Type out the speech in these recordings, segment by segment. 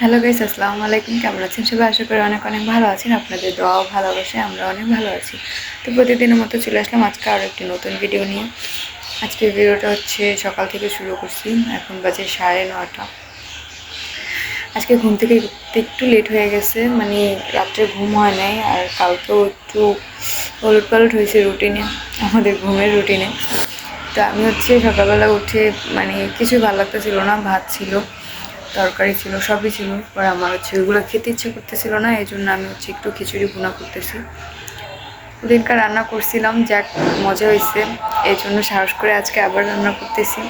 Hello guys আসসালামু আলাইকুম। কেমন আছেন সবাই? আশা করি অনেক অনেক ভালো আছেন। আপনাদের দোয়াও ভালোবাসে আমরা অনেক ভালো আছি। তো প্রতিদিনের মতো চলে আসলাম আজকে আরও একটি নতুন ভিডিও নিয়ে। আজকের ভিডিওটা হচ্ছে সকাল থেকে শুরু করছি। এখন বাজে সাড়ে নটা আজকে ঘুম থেকে একটু লেট হয়ে গেছে। মানে রাত্রে ঘুম হয় নাই, আর কালকেও একটু ওলট পালট হয়েছে রুটিনে আমাদের ঘুমের রুটিনে তো আমি হচ্ছে সকালবেলা উঠে মানে কিছুই ভালো লাগতেছিল না, ভাত ছিল। তরকারি ছিল, সবই ছিল। পর আমার হচ্ছে ওইগুলো খেতে ইচ্ছে করতেছিল না এই জন্য আমি হচ্ছে একটু খিচুড়ি ভুনা করতেছি। ওদিনকার রান্না করছিলাম, যাক, মজা হয়েছে এই জন্য সাহস করে আজকে আবার রান্না করতেছি।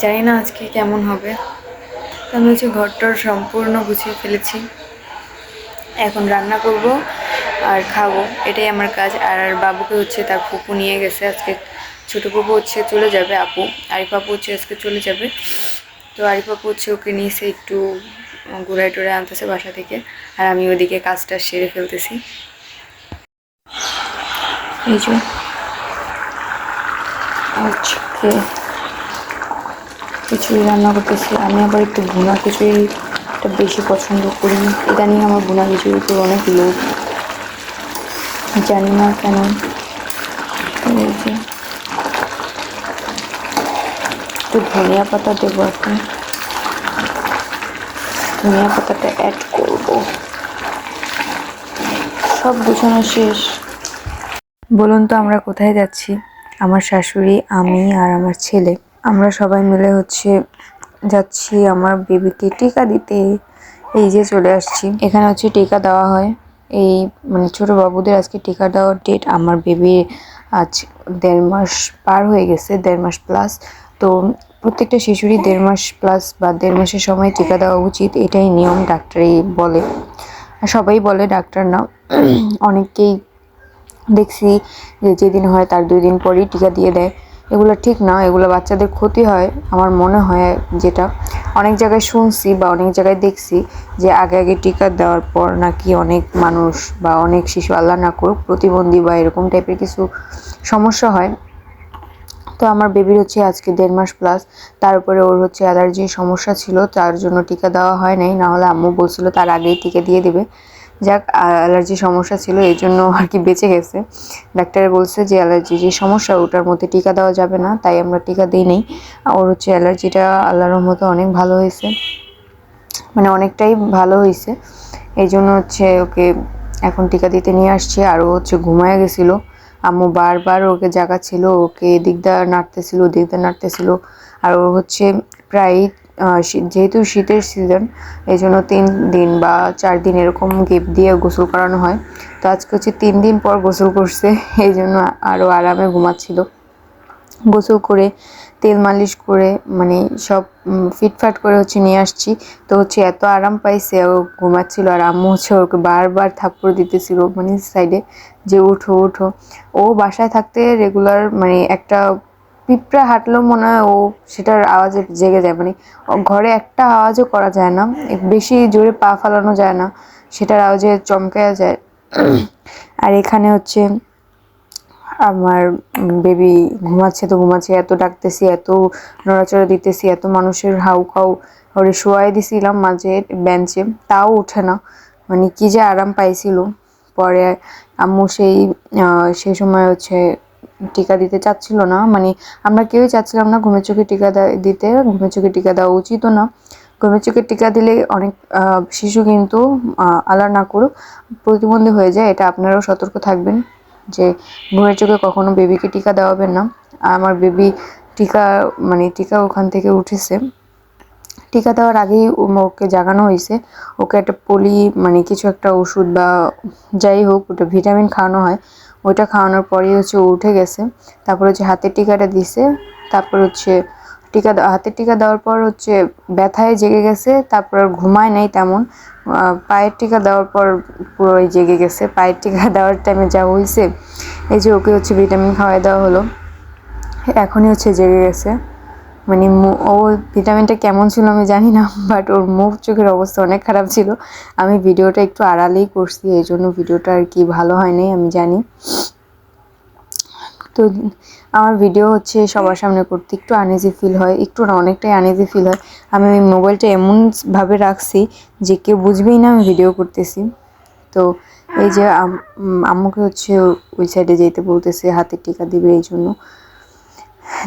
জানি না আজকে কেমন হবে। আমি হচ্ছে ঘরটার সম্পূর্ণ গুছিয়ে ফেলেছি। এখন রান্না করব আর খাব, এটাই আমার কাজ। আর বাবুকে হচ্ছে তার ফুপু নিয়ে গেছে, আজকে ছোটো ফুপু হচ্ছে চলে যাবে, আপু। আরিফ আপু হচ্ছে আজকে চলে যাবে। তো আরিফ হচ্ছে ওকে নিয়েছে একটু ঘুরাই টুরাই আনতেছে বাসা থেকে, আর আমি ওদিকে কাজটা সেরে ফেলতেছি। এই যে, আজকে খিচুড়ি রান্না করতেছি। আমি আবার একটু ভুনা খিচুড়িটা বেশি পছন্দ করি ইদানিং আমার ভুনা খিচুড়ির উপর অনেক লোভ। জানি না কেন। একটু ধনিয়া পাতা দেবো এখন। ধনিয়া পাতাটা অ্যাড করব। সব গুছানো শেষ। বলুন তো আমরা কোথায় যাচ্ছি? আমার শাশুড়ি, আমি আর আমার ছেলে। আমরা সবাই মিলে হচ্ছে যাচ্ছি আমার বেবিকে টিকা দিতে। এই যে চলে আসছি। এখানে হচ্ছে টিকা দেওয়া হয়। এই মানে ছোট বাবুদের আজকে টিকা দেওয়ার ডেট আমার বেবির আজ দেড় মাস পার হয়ে গেছে, দেড় মাস প্লাস তো প্রত্যেকটা শিশুরই দেড় মাস প্লাস বা দেড় মাসের সময় টিকা দেওয়া উচিত, এটাই নিয়ম ডাক্তারই বলে। সবাই বলে ডাক্তার না। অনেককেই দেখছি যে যেদিন হয় তার দুই দিন পরেই টিকা দিয়ে দেয়। এগুলো ঠিক না, এগুলো বাচ্চাদের ক্ষতি হয়, আমার মনে হয় যেটা। অনেক জায়গায় শুনছি বা অনেক জায়গায় দেখছি যে আগে আগে টিকা দেওয়ার পর নাকি অনেক মানুষ বা অনেক শিশু আল্লাহ না করুক, প্রতিবন্ধী বা এরকম টাইপের কিছু সমস্যা হয়। তো আমার বেবির হচ্ছে আজকে দেড় মাস প্লাস তার উপরে ওর হচ্ছে অ্যালার্জির সমস্যা ছিল, তার জন্য টিকা দেওয়া হয় নাই। নাহলে আম্মু বলছিল তার আগেই টিকা দিয়ে দেবে। যাক অ্যালার্জি সমস্যা ছিল, এই জন্য আর কি বেঁচে গেছে। ডাক্তারে বলছে যে অ্যালার্জি যে সমস্যা, ওটার মধ্যে টিকা দেওয়া যাবে না, তাই আমরা টিকা দিই নেই। ওর হচ্ছে অ্যালার্জিটা আল্লাহর মতো অনেক ভালো হয়েছে। মানে অনেকটাই ভালো হয়েছে। এই জন্য হচ্ছে ওকে এখন টিকা দিতে নিয়ে আসছি। আর ও হচ্ছে ঘুমায় গেছিল। আম্মু বারবার ওকে জাগাচ্ছিল, ওকে এদিক দিয়ে নাড়তেছিল ওদিক দিয়ে নাড়তেছিল। আর ও হচ্ছে প্রায় যেহেতু শীতের সিজন এই জন্য তিন দিন বা চার দিন এরকম গেপ দিয়ে গোসল করানো হয়। তো আজকে হচ্ছে তিন দিন পর গোসল করছে এই জন্য আরও আরামে ঘুমাচ্ছিল। গোসল করে তেল মালিশ করে মানে সব ফিটফাট করে হচ্ছে নিয়ে আসছি। তো হচ্ছে এত আরাম পাইছে, ও ঘুমাচ্ছিল আর আম্মু হচ্ছে ওকে বারবার থাপ্পড় দিতেছিল মানে সাইডে যে উঠো উঠো ও বাসায় থাকতে রেগুলার মানে একটা পিঁপড়া হাঁটলেও মনে হয় ও সেটার আওয়াজে জেগে যায়। মানে ঘরে একটা আওয়াজও করা যায় না বেশি জোরে পা ফালানো যায় না, সেটার আওয়াজে চমকে যায়। আর এখানে হচ্ছে আমার বেবি ঘুমাচ্ছে তো ঘুমাচ্ছে, এত ডাকতেছি, এত নড়াচড়া দিতেছি, এত মানুষের হাউ খাউ ওরে শোয়াই দিছিলাম মাঝে বেঞ্চে, তাও ওঠে না। মানে কি যে আরাম পাইছিল। পরে আম্মু সেই সেই সময় হচ্ছে টিকা দিতে চাচ্ছিল না। মানে আমরা কেউই চাচ্ছিলাম না ঘুমের চোখে টিকা দিতে, ঘুমের চোখে টিকা দেওয়া উচিতও না। ঘুমের চোখে টিকা দিলে অনেক শিশু কিন্তু আলার না করুক, প্রতিবন্ধী হয়ে যায়, এটা আপনারাও সতর্ক থাকবেন। যে ঘুমের চোখে কখনো বেবিকে টিকা দেওয়াবেন না। আমার বেবি টিকা মানে টিকা ওখান থেকে উঠেছে। টিকা দেওয়ার আগেই ওকে জাগানো হয়েছে। ওকে একটা পলি মানে কিছু একটা ওষুধ বা যাই হোক, ওটা ভিটামিন খাওয়ানো হয়। ওইটা খাওয়ানোর পরেই হচ্ছে ও উঠে গেছে। তারপর হচ্ছে হাতের টিকাটা দিছে। তারপর হচ্ছে টিকা, হাতের টিকা দেওয়ার পর হচ্ছে ব্যথায় জেগে গেছে। তারপর আর ঘুমায় নাই তেমন। পায়ের টিকা দেওয়ার পর পুরোই জেগে গেছে। পায়ের টিকা দেওয়ার টাইমে যা হয়েছে এই যে ওকে হচ্ছে ভিটামিন খাওয়াই দেওয়া হলো, এখনই হচ্ছে জেগে গেছে। মানে ও ভিটামিনটা কেমন ছিল আমি জানি না বাট ওর মুখ চোখের অবস্থা অনেক খারাপ ছিল। আমি ভিডিওটা একটু আড়ালেই করছি, এই জন্য ভিডিওটা আর কি ভালো হয়নি আমি জানি। তো আমার ভিডিও হচ্ছে সবার সামনে করতে একটু আনইজি ফিল হয়, একটু না, অনেকটাই আনইজি ফিল হয়। আমি ওই মোবাইলটা এমনভাবে রাখছি যে কেউ বুঝবেই না আমি ভিডিও করতেছি। তো এই যে আম্মুকে হচ্ছে ওই সাইডে যেতে বলতেছে হাতের টিকা দিবে এই জন্য।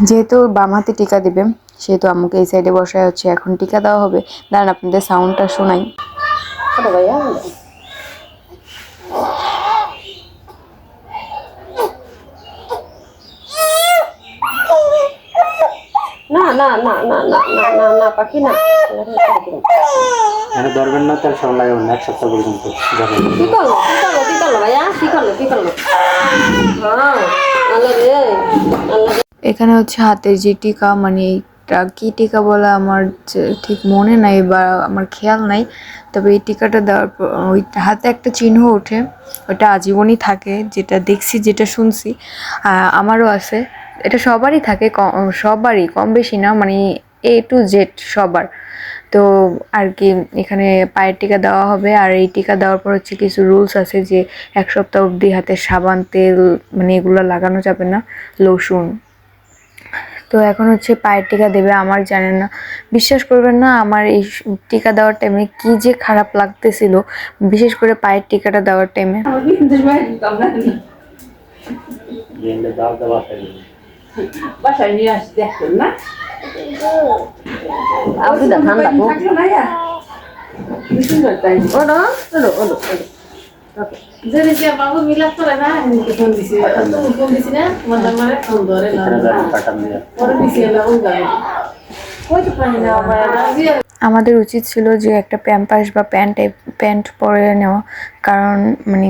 যেহেতু বাম হাতে টিকা দিবে, সেহেতু আম্মুকে এই সাইডে বসায় হচ্ছে, এখন টিকা দেওয়া হবে। দাঁড়ান, আপনাদের সাউন্ডটা শোনাই। ভাইয়া। না না না না না না না পাখি না। ধরবেন না তার সব না এক সপ্তাহ পর্যন্ত। কি করল? কি করল? কি করল ভাইয়া? কি করল? কি করল? হ্যাঁ আল্লাহ রে আল্লাহ এখানে হচ্ছে হাতের যে টিকা মানে এটা কী টিকা বলে আমার ঠিক মনে নাই বা আমার খেয়াল নাই। তবে এই টিকাটা দেওয়ার পর ওই হাতে একটা চিহ্ন ওঠে ওটা আজীবনই থাকে যেটা দেখছি যেটা শুনছি। আমারও আছে। এটা সবারই থাকে সবারই কম বেশি না মানে এ টু জেড সবার। তো আর কি এখানে পায়ের টিকা দেওয়া হবে আর এই টিকা দেওয়ার পর হচ্ছে কিছু রুলস আছে যে এক সপ্তাহ অবধি হাতে সাবান তেল মানে এগুলো লাগানো যাবে না লসুন। তো এখন হচ্ছে পায়ের টিকা দেবে আমার জানেন না। বিশ্বাস করবেন না আমার এই টিকা দেওয়ার টাইমে কি যে খারাপ লাগতেছিল বিশেষ করে পায়ের টিকাটা দেওয়ার টাইমে আমাদের উচিত ছিল যে একটা প্যাম্পাস বা প্যান্ট প্যান্ট পরে নেওয়া। কারণ মানে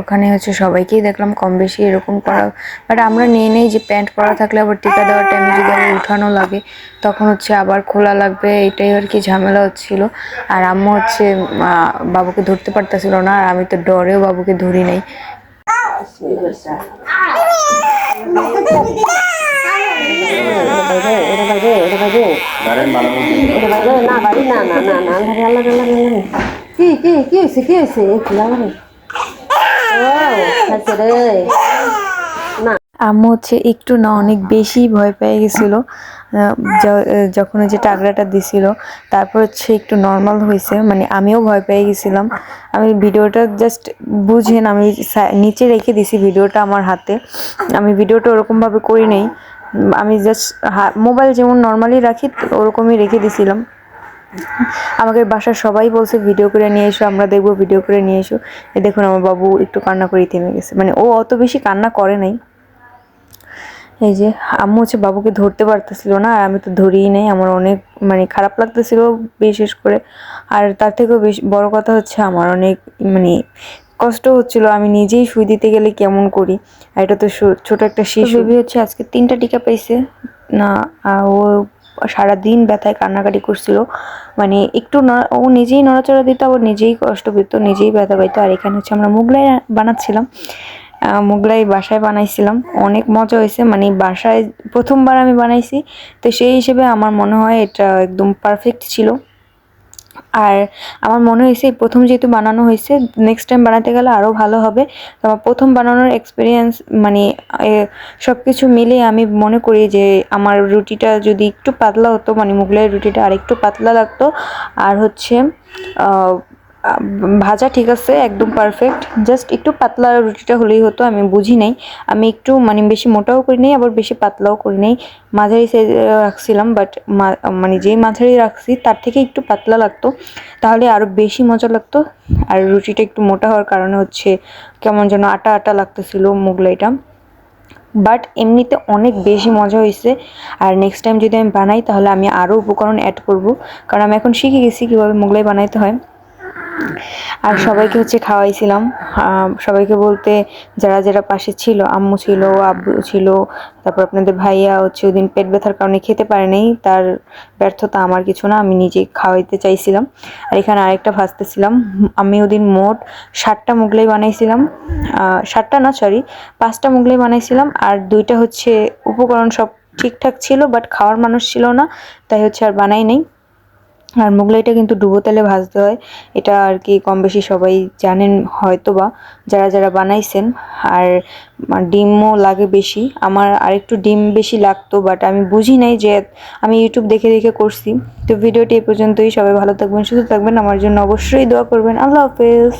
ওখানে হচ্ছে সবাইকেই দেখলাম কম বেশি এরকম করা বাট আমরা নিয়ে নেই যে প্যান্ট পরা থাকলে আবার টিকা দেওয়ার টাইমে যদি আবার উঠানো লাগে তখন হচ্ছে আবার খোলা লাগবে এটাই আর কি ঝামেলা হচ্ছিল। আর আম্মু হচ্ছে বাবুকে ধরতে পারতেছিল না আর আমি তো ডরেও বাবুকে ধরি নাই। না বাড়ি না না কি কি কি হয়েছে কি হয়েছে? আম্মু হচ্ছে একটু না অনেক বেশি ভয় পেয়ে গেছিল। যখন ওই যে টাগরাটা দিছিল, তারপর হচ্ছে একটু নর্মাল হয়েছে মানে আমিও ভয় পেয়ে গেছিলাম। আমি ভিডিওটা জাস্ট বুঝেন, আমি নিচে রেখে দিছি ভিডিওটা আমার হাতে। আমি ভিডিওটা ওরকমভাবে করি নাই। আমি জাস্ট মোবাইল যেমন নর্মালি রাখি ওরকমই রেখে দিছিলাম। আমাকে বাসার সবাই বলছে, ভিডিও করে নিয়ে এসো, আমরা দেখব, ভিডিও করে নিয়ে এসো। এ দেখুন, আমার বাবু একটু কান্না করে থেমে গেছে। মানে ও অত বেশি কান্না করে নাই। এই যে, আম্মু হচ্ছে বাবুকে ধরতে পারতেছিল না, আর আমি তো ধরিই নাই। আমার অনেক মানে খারাপ লাগতেছিল বিশেষ করে। আর তার থেকেও বেশ, বড় কথা হচ্ছে আমার অনেক মানে কষ্ট হচ্ছিল। আমি নিজেই সুই দিতে গেলে কেমন করি? আর এটা তো ছোট একটা শিশু। হচ্ছে আজকে তিনটা টিকা পাইছে। না আর ও সারাদিন ব্যথায় কান্নাকাটি করছিল। মানে একটু ও নিজেই নড়াচড়া দিত, আবার নিজেই কষ্ট পেত, নিজেই ব্যথা পাইতো। আর এখানে হচ্ছে আমরা মোগলাই বানাচ্ছিলাম। মোগলাই বাসায় বানাইছিলাম। অনেক মজা হয়েছে। মানে বাসায় প্রথমবার আমি বানাইছি। তো সেই হিসেবে আমার মনে হয় এটা একদম পারফেক্ট ছিল। আর আমার মনে হয়েছে প্রথম যেহেতু বানানো হয়েছে নেক্সট টাইম বানাতে গেলে আরও ভালো হবে। তো আমার প্রথম বানানোর এক্সপিরিয়েন্স মানে সব কিছু মিলে আমি মনে করি যে আমার রুটিটা যদি একটু পাতলা হতো মানে মুগলাই রুটিটা আর একটু পাতলা লাগতো, আর হচ্ছে ভাজা ঠিক আছে, একদম পারফেক্ট জাস্ট একটু পাতলা রুটিটা হলেই হতো, আমি বুঝি নাই। আমি একটু মানে বেশি মোটাও করি নাই, আবার বেশি পাতলাও করি নাই। মাঝারি সাইজে রাখছিলাম বাট মানে যেই মাঝারি রাখছি, তার থেকে একটু পাতলা লাগতো। তাহলে আরও বেশি মজা লাগতো। আর রুটিটা একটু মোটা হওয়ার কারণে হচ্ছে, কেমন যেন আটা আটা লাগতেছিল মোগলাইটা। বাট এমনিতে অনেক বেশি মজা হয়েছে। আর নেক্সট টাইম যদি আমি বানাই, তাহলে আমি আরও উপকরণ অ্যাড করব। কারণ আমি এখন শিখে গেছি কীভাবে মোগলাই বানাইতে হয়। আর সবাইকে হচ্ছে খাওয়াইছিলাম। সবাইকে বলতে যারা যারা পাশে ছিল, আম্মু ছিল, আব্বু ছিল, তারপর আপনাদের ভাইয়া হচ্ছে ওদিন পেট ব্যথার কারণে খেতে পারে পারেনি তার ব্যর্থতা আমার কিছু না, আমি নিজে খাওয়াইতে চাইছিলাম। আর এখানে আরেকটা ভাজতেছিলাম। আমি ওদিন মোট ষাটটা মুগলাই বানাইছিলাম। ষাটটা না সরি পাঁচটা মুগলাই বানাইছিলাম। আর দুইটা হচ্ছে উপকরণ সব ঠিকঠাক ছিল বাট খাওয়ার মানুষ ছিল না, তাই হচ্ছে আর বানাই নাই। আর মোগলাইটা কিন্তু ডুবো তেলে ভাজতে হয়। এটা আর কি কম বেশি সবাই জানেন হয়তো বা যারা যারা বানাইছেন। আর ডিমও লাগে বেশি। আমার আর একটু ডিম বেশি লাগতো বাট আমি বুঝি নাই যে, আমি ইউটিউব দেখে দেখে করছি। তো ভিডিওটি এ পর্যন্তই। সবাই ভালো থাকবেন, সুস্থ থাকবেন। আমার জন্য অবশ্যই দোয়া করবেন। আল্লাহ হাফেজ।